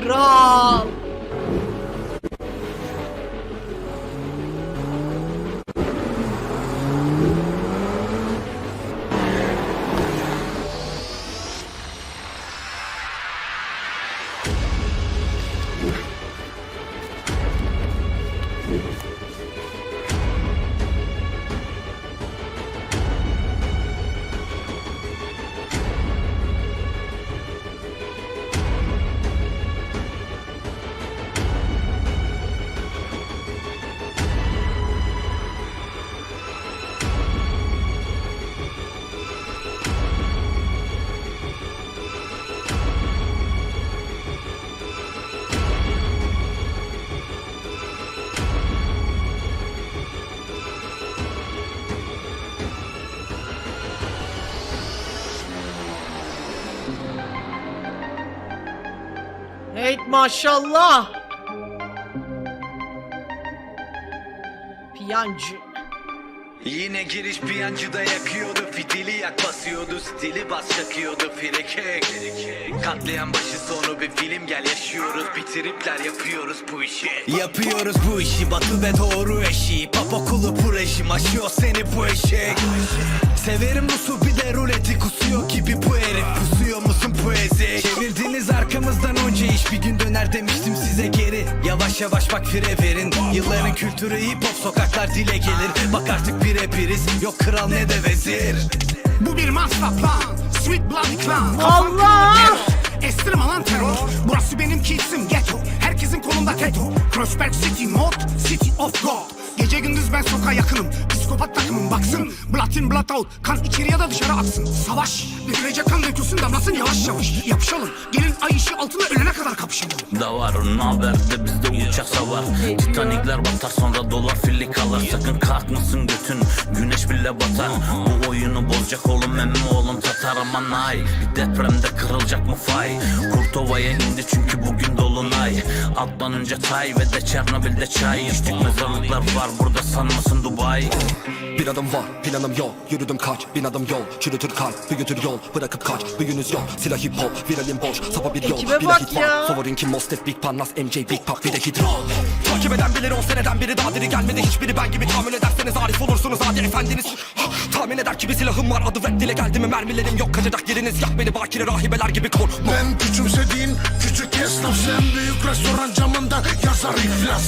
Kral. Hey maşallah. Piyancı. Yine giriş piyancıda yakıyordu. Fitili yak basıyordu. Stili bas çakıyordu. Frikek Katlayan başı sonu bir film. Gel yaşıyoruz. Bitiripler yapıyoruz bu işi. Yapıyoruz bu işi. Batı ve doğru eşi. Papa kulu bu rejim aşıyor seni bu eşek. Severim Rus'u bir de ruleti kusuyor gibi bu herif. Pusuyor iş bir gün döner demiştim size geri. Yavaş yavaş bak fire verin. Yılların kültürü hip hop sokaklar dile gelir. Bak artık bir biriz yok kral ne de vezir. Bu bir masraf lan Sweet Bloody Clan Allah! Estirme lan terör. Burası benim kitsim ghetto. Herkesin kolunda teto. Crossberg City mod City of God. Gece gündüz ben sokağa yakınım. Psikopat takımım baksın. Blood in blood out. Kan içeri ya da dışarı aksın Savaş Dökülecek kan dökülsün damlasın yavaş yavaş. Yapışalım Gelin ay ışığı altında ölene da var haberde bizde uçak savar Titanikler batar sonra dolar filli kalır. Sakın kalkmasın götün güneş bile batar. Bu oyunu bozacak oğlum emmi oğlum tatar. Aman ay depremde kırılacak mı fay? Kurtova'ya indi çünkü bugün dolunay Alttan önce tay ve de Çernobil'de çay. İçtik mezarlıklar var burada sanmasın Dubai. Bir adım var planım yok Yürüdüm kaç bin adım yol. Çürütür kalp büyütür yol. Bırakıp kaç büyünüz yok. Silah hip hop viralim boş. Sapa bir yol Ekibe Bir bak ya. Favorin kim? Mostef Big Pan Nas MJ Big Pop bir de hit roll Takip eden bilir on seneden biri daha diri gelmedi. Hiçbiri ben gibi tahammül ederseniz arif olursunuz. Hadi efendiniz. Tahmin eder ki bir silahım var. Adı rap dile geldi mi mermilerim yok. Kaçacak yeriniz yak beni bakire rahibeler gibi korkma. Ben küçümsediğin küçük esnaf Sen büyük restoran camında yazar iflas.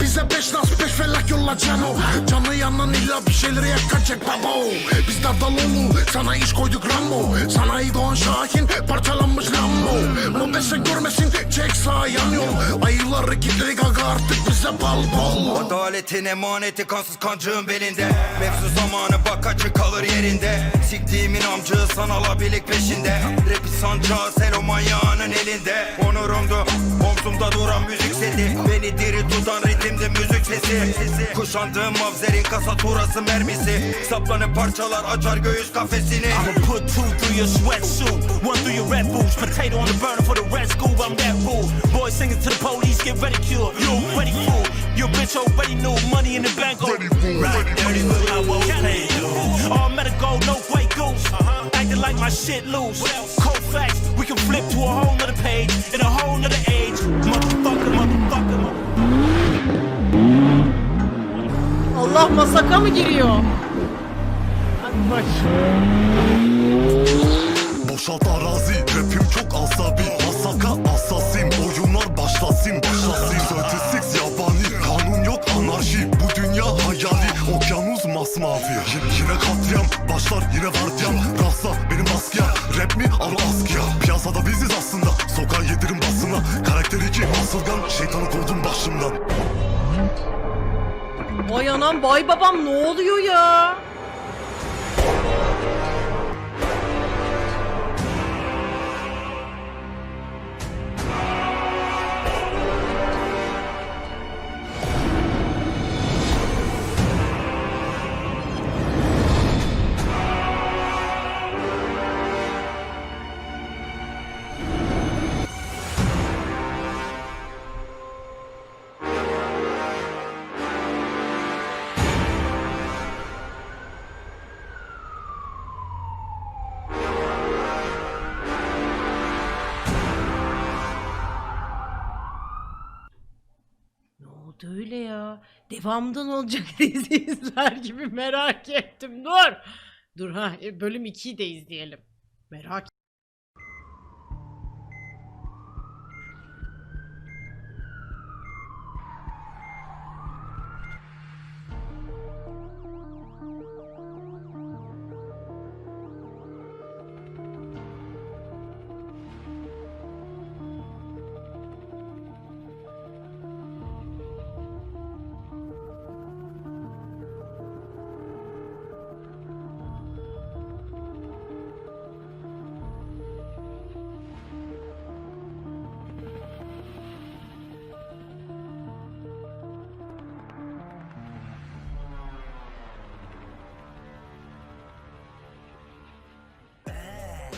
Bize beş nas beş felak yolla cano Canı yanan illa bir şeyleri yakacak babo Biz Dardaloğlu sana iş koyduk Rambo. Sanayi Doğan Şahin parçalanmış Lambo. Mobese görmesin çek sağ yan yol Ayıları kilitleri gaga artık bize bal bol. Adaletin emaneti kansız kancığın belinde. Mevzu zamanı bak acı kalır yerinde. Siktiğimin amcığı sanala birlik peşinde. Rapi sancağı selo manyağının elinde. Onurumdu omzumda duran müzik seti Beni diri tutan ritimdi müzik sesi Kuşandığım mavzerin kasaturası mermisi Saplanıp parçalar açar göğüs kafesini I'ma put two through your sweatsuit, one through your red boots. Potato on the burner for the red school. I'm that rude. Boys singing to the police, get ready, cure. You ready, fool? Your bitch already knew money in the bank. Oh, right, dirty fool. I won't play you. All medical, no white goose. Acting like my shit loose. Cold facts, we can flip to a whole nother page in a whole nother age. Allah masaka mı giriyor? Hadi. Boşalt arazi rapim çok asabi. Masaka asasin oyunlar başlasın başlasın. 36 yabani kanun yok anarşi. Bu dünya hayali okyanus masmavi. Y- Yine katliam başlar yine vardiyam. Rasa benim maskiyam rap mi al askıya Piyasada biziz aslında sokağa yedirin basına. Karakter iki asılgan şeytanı kovdum başımdan Vay anam vay babam ne oluyor ya? öyle ya. Devamdan olacak dizi izler gibi merak ettim. Dur. Dur ha e, bölüm 2'yi de izleyelim. Merak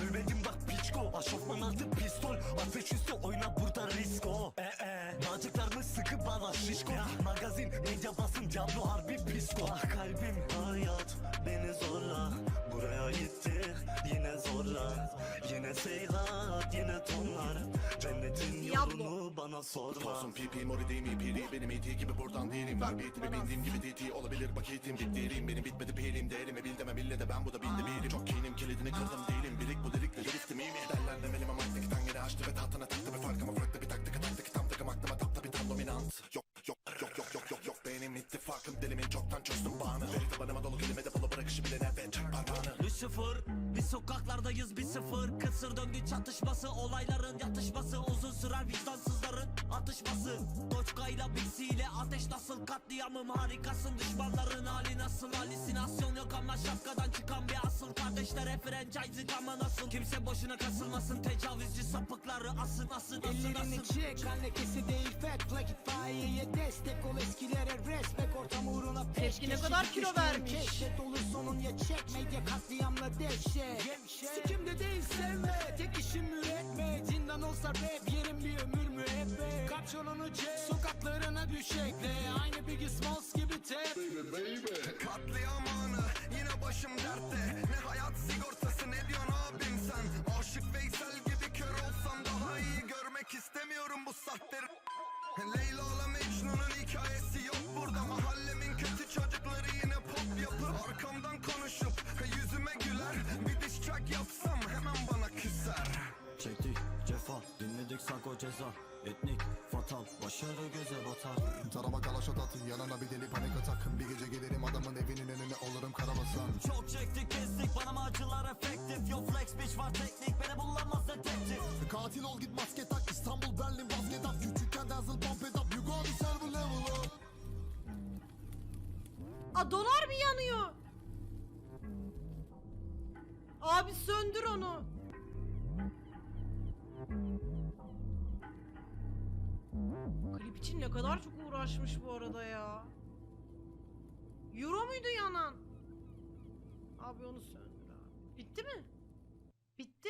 Ölmedim bak piçko. Aşofman altı pistol. Ateş üstü oyna burada risko. Ee ee Bağcıklarını sıkı bana şişko. Magazin medya basın Diablo harbi pisko. Ah kalbim hayat beni zorla Buraya gitti yine zorla Yine seyhat yine tonlar. Cennetin yolunu bana sorma. Olsun pipi mori değil mi? Piri Benim iti gibi buradan değilim. Ver beatimi bindiğim gibi titi Olabilir. Bakitim gittiğim Benim bitmedi pilim Değerimi bil deme bille de ben bu da bildi bilim Çok kinim kilidini kırdım değilim. Birik bu lirikle driftim iyi mi? Derler demelime maçtaki tangere açtı ve tahtına taktı. Bir farkıma farklı bir taktik taktik tam takım aklıma tapta bir tam dominant yok yok yok yok yok benim ittifakım dilimin çoktan çözdüm bağını. Veri tabanıma dolu kelime depolu bırakışı bile evet çak parmağını. Lucifer Biz sokaklardayız bir sıfır. Kısır döngü çatışması Olayların yatışması. Uzun sürer vicdansızların atışması. Doçka ile ateş nasıl katliamım harikasın. Nasıl ama şapkadan çıkan bir asıl Kardeşlere franchise ama nasıl? Kimse boşuna kasılmasın tecavüzcü sapıkları asın asın asın asın. çek kan lekesi değil fat Plak it fire'ye destek ol eskilere respect Ortam uğruna Tepki ne kadar kilo vermiş. Keşfet olur sonun ya çek medya katliamla dehşet Sikimde değil sevme. Tek işim üretme Zindan olsa rap yerim bir ömür müebbet. Kapşonunu çek sokaklarına düşekle Aynı Biggie Smalls gibi tep Katliam anı yine başım dertte. Ne hayat sigortası ne diyorsun abim sen? Aşık Veysel gibi kör olsam daha iyi Görmek istemiyorum bu sahte Leyla ile Mecnun'un hikayesi Track yapsam hemen bana küser. Çektik cefa. Dinledik sanko ceza. Etnik fatal. Başarı göze batar. Tarama kalaş atat yanına bir deli panik atak Bir gece gelirim adamın evinin önüne olurum karabasan. Çok çektik kestik. Bana mı acılar efektif. Yo flex bitch var teknik. Beni bulamaz detektif. Katil ol git maske tak. İstanbul Berlin basket at. Küçükken dazzle pump it up. You go to server level up. Aa dolar mı yanıyor? Abi söndür onu. Klip için ne kadar çok uğraşmış bu arada ya. Euro muydu yanan? Abi onu söndür abi. Bitti mi? Bitti.